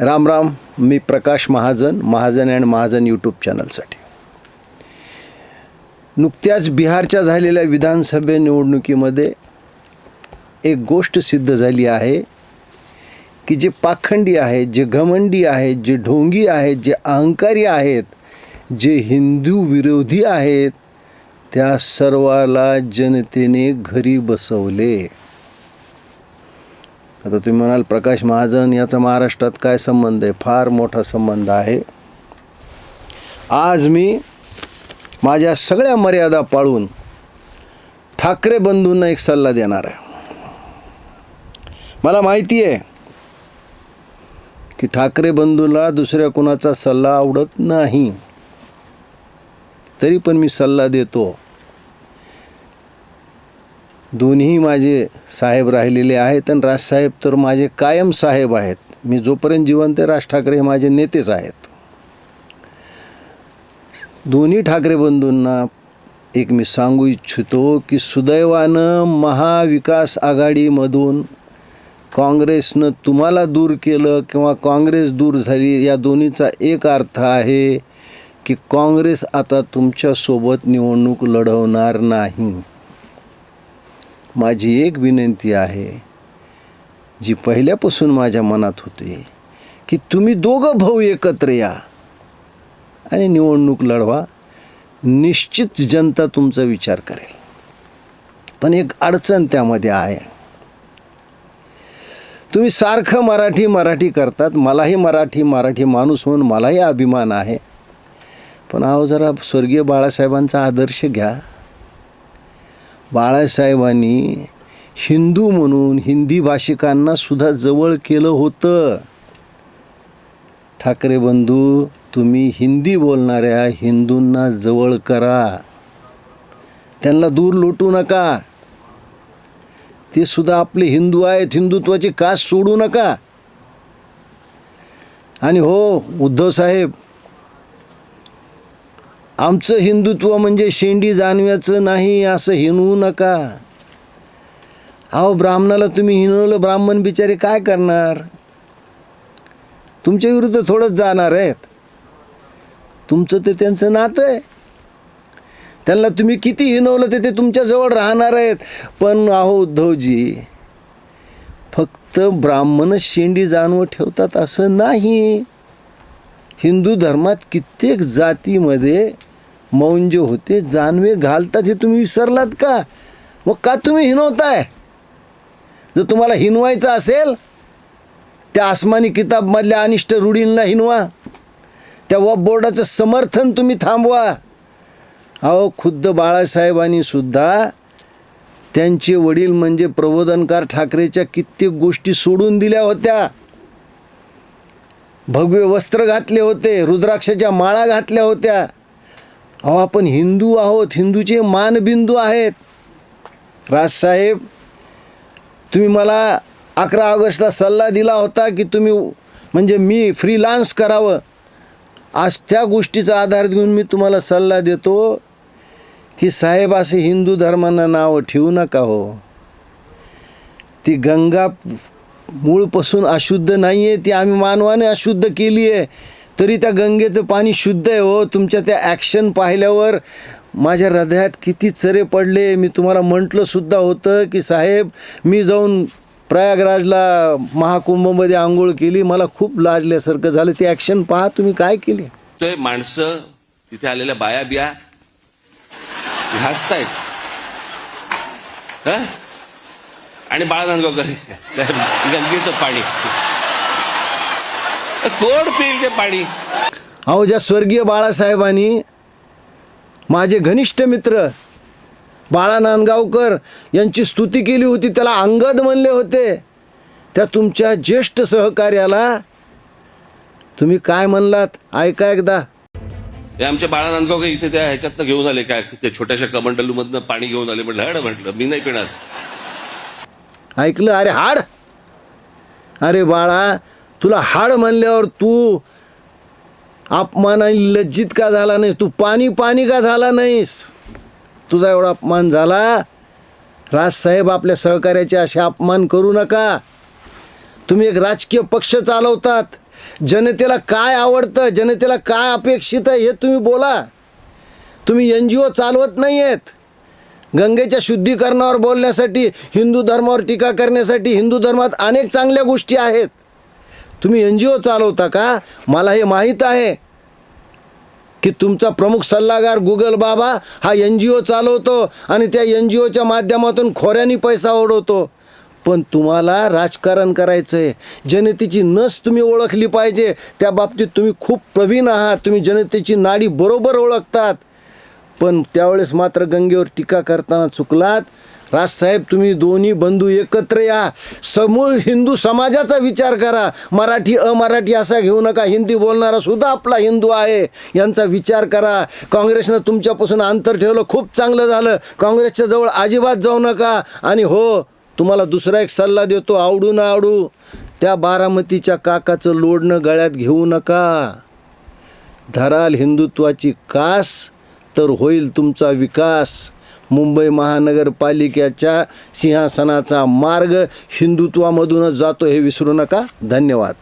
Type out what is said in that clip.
राम राम मी Prakash Mahajan Mahajan and Mahajan YouTube चॅनलसाठी. नुकत्याच बिहारच्या झालेल्या विधानसभे निवडणुकीमध्ये एक गोष्ट सिद्ध झाली आहे की जे पाखंडी आहेत जे घमंडी आहेत जे ढोंगी आहेत जे अहंकारी आहेत जे हिंदू विरोधी आहेत त्या सर्वाला जनतेने घरी बसवले. आता तुम्ही म्हणाल प्रकाश महाजन याचा महाराष्ट्रात काय संबंध आहे? फार मोठा संबंध आहे. आज मी माझ्या सगळ्या मर्यादा पाळून ठाकरे बंधूंना एक सल्ला देणार आहे. मला माहिती आहे की ठाकरे बंधूला दुसऱ्या कुणाचा सल्ला आवडत नाही. तरी पण मी सल्ला देतो. दोन्ही माझे साहेब राहिलेले आहेत आणि राजसाहेब तर माझे कायम साहेब आहेत. मी जोपर्यंत जिवंत आहे राज ठाकरे हे माझे नेतेच आहेत. दोन्ही ठाकरे बंधूंना एक मी सांगू इच्छितो की सुदैवानं महाविकास आघाडीमधून काँग्रेसनं तुम्हाला दूर केलं किंवा काँग्रेस दूर झाली या दोन्हीचा एक अर्थ आहे की काँग्रेस आता तुमच्यासोबत निवडणूक लढवणार नाही. माझी एक विनंती आहे जी पहिल्यापासून माझ्या मनात होते की तुम्ही दोघं भाऊ एकत्र या आणि निवडणूक लढवा. निश्चित जनता तुमचा विचार करेल. पण एक अडचण त्यामध्ये आहे. तुम्ही सारखं मराठी मराठी करतात. मलाही मराठी मराठी माणूस म्हणून मलाही अभिमान आहे. पण अहो जरा स्वर्गीय बाळासाहेबांचा आदर्श घ्या. बाळासाहेबांनी हिंदू म्हणून हिंदी भाषिकांना सुद्धा जवळ केलं होतं. ठाकरे बंधू तुम्ही हिंदी बोलणाऱ्या हिंदूंना जवळ करा. त्यांना दूर लोटू नका. ते सुद्धा आपले हिंदू आहेत हिंदुत्वाची कास सोडू नका. आणि हो उद्धव साहेब आमचं हिंदुत्व म्हणजे शेंडी जानव्याचं नाही असं हिनवू नका. अहो ब्राह्मणाला तुम्ही हिनवलं ब्राह्मण बिचारे काय करणार? तुमच्या विरुद्ध थोडंच जाणार आहेत. तुमचं ते त्यांचं नातं आहे. त्यांना तुम्ही किती हिनवलं ते ते तुमच्याजवळ राहणार आहेत. पण अहो उद्धवजी फक्त ब्राह्मणच शेंडी जाणवं ठेवतात असं नाही. हिंदू धर्मात कित्येक जातीमध्ये मौन जे होते जानवे घालतात हे तुम्ही विसरलात का? मग का तुम्ही हिनवताय? जर तुम्हाला हिनवायचं असेल त्या आसमानी किताबमधल्या अनिष्ट रूढींना हिनवा. त्या वब बोर्डाचं समर्थन तुम्ही थांबवा. अहो खुद्द बाळासाहेबांनी सुद्धा त्यांचे वडील म्हणजे प्रबोधनकार ठाकरेच्या कित्येक गोष्टी सोडून दिल्या होत्या. भगवे वस्त्र घातले होते रुद्राक्षाच्या माळा घातल्या होत्या. अहो आपण हिंदू आहोत हिंदूचे मानबिंदू आहेत. राजसाहेब तुम्ही मला अकरा ऑगस्टला सल्ला दिला होता की तुम्ही म्हणजे मी फ्रीलान्स करावं. आज त्या गोष्टीचा आधार घेऊन मी तुम्हाला सल्ला देतो की साहेब असे हिंदू धर्मांना नावं ठेवू नका हो. ती गंगा मूळपासून अशुद्ध नाही आहे ती आम्ही मानवाने अशुद्ध केली आहे तरी त्या गंगेचं पाणी शुद्ध आहे हो. तुमच्या त्या ॲक्शन पाहिल्यावर माझ्या हृदयात किती चरे पडले. मी तुम्हाला म्हटलं सुद्धा होतं की साहेब मी जाऊन प्रयागराजला महाकुंभमध्ये आंघोळ केली. मला खूप लाजल्यासारखं झालं. ते ॲक्शन पहा तुम्ही काय केले? ते माणसं तिथे आलेल्या बाया बिया हसतायत आणि बाळा नांदगावकर साहेब गंगेचं पाणी. कोण पिईल ते पाणी. अहो ज्या स्वर्गीय बाळासाहेबांनी माझे घनिष्ठ मित्र बाळा नांदगावकर यांची स्तुती केली होती त्याला अंगद म्हणले होते. त्या तुमच्या ज्येष्ठ सहकार्याला तुम्ही काय म्हणलात? ऐका एकदा. आमच्या बाळा नांदगावकर इथे त्या ह्याच्यातनं घेऊन आले काय? ते छोट्याशा कमंडलू मधनं पाणी घेऊन आले. म्हटलं हड म्हटलं. मी नाही पिणार. ऐकलं? अरे हाड! अरे बाळा तुला हाड म्हणल्यावर तू अपमान आणि लज्जित का झाला नाही तू पाणी पाणी का झाला नाहीस? तुझा एवढा अपमान झाला? राजसाहेब आपल्या सहकार्याचे असे अपमान करू नका. तुम्ही एक राजकीय पक्ष चालवतात. जनतेला काय आवडतं? जनतेला काय अपेक्षित आहे हे तुम्ही बोला. तुम्ही एन जी ओ चालवत नाही आहेत गंगेच्या शुद्धीकरणावर बोलण्यासाठी हिंदू धर्मावर टीका करण्यासाठी हिंदू धर्मात अनेक चांगल्या गोष्टी आहेत. तुम्ही एन जी ओ चालवता का? मला हे माहीत आहे की तुमचा प्रमुख सल्लागार गुगल बाबा हा एन जी ओ चालवतो आणि त्या एन जी ओच्या माध्यमातून खोऱ्यानी पैसा ओढवतो. पण तुम्हाला राजकारण करायचं आहे जनतेची नस तुम्ही ओळखली पाहिजे. त्या बाबतीत तुम्ही खूप प्रवीण आहात. तुम्ही जनतेची नाडी बरोबर ओळखतात. पण त्यावेळेस मात्र गंगेवर टीका करताना चुकलात. राजसाहेब तुम्ही दोन्ही बंधू एकत्र या. समूळ हिंदू समाजाचा विचार करा. मराठी अमराठी असा घेऊ नका. हिंदी बोलणारा सुद्धा आपला हिंदू आहे. यांचा विचार करा. काँग्रेसनं तुमच्यापासून अंतर ठेवलं. खूप चांगलं झालं. काँग्रेसच्या जवळ अजिबात जाऊ नका. आणि हो तुम्हाला दुसरा एक सल्ला देतो. आवडू ना आवडू. त्या बारामतीच्या काकाचं लोडणं गळ्यात घेऊ नका. धराल हिंदुत्वाची कास तर होईल तुमचा विकास. मुंबई महानगरपालिकेच्या सिंहासनाचा मार्ग हिंदुत्वामधूनच जातो हे विसरू नका. धन्यवाद.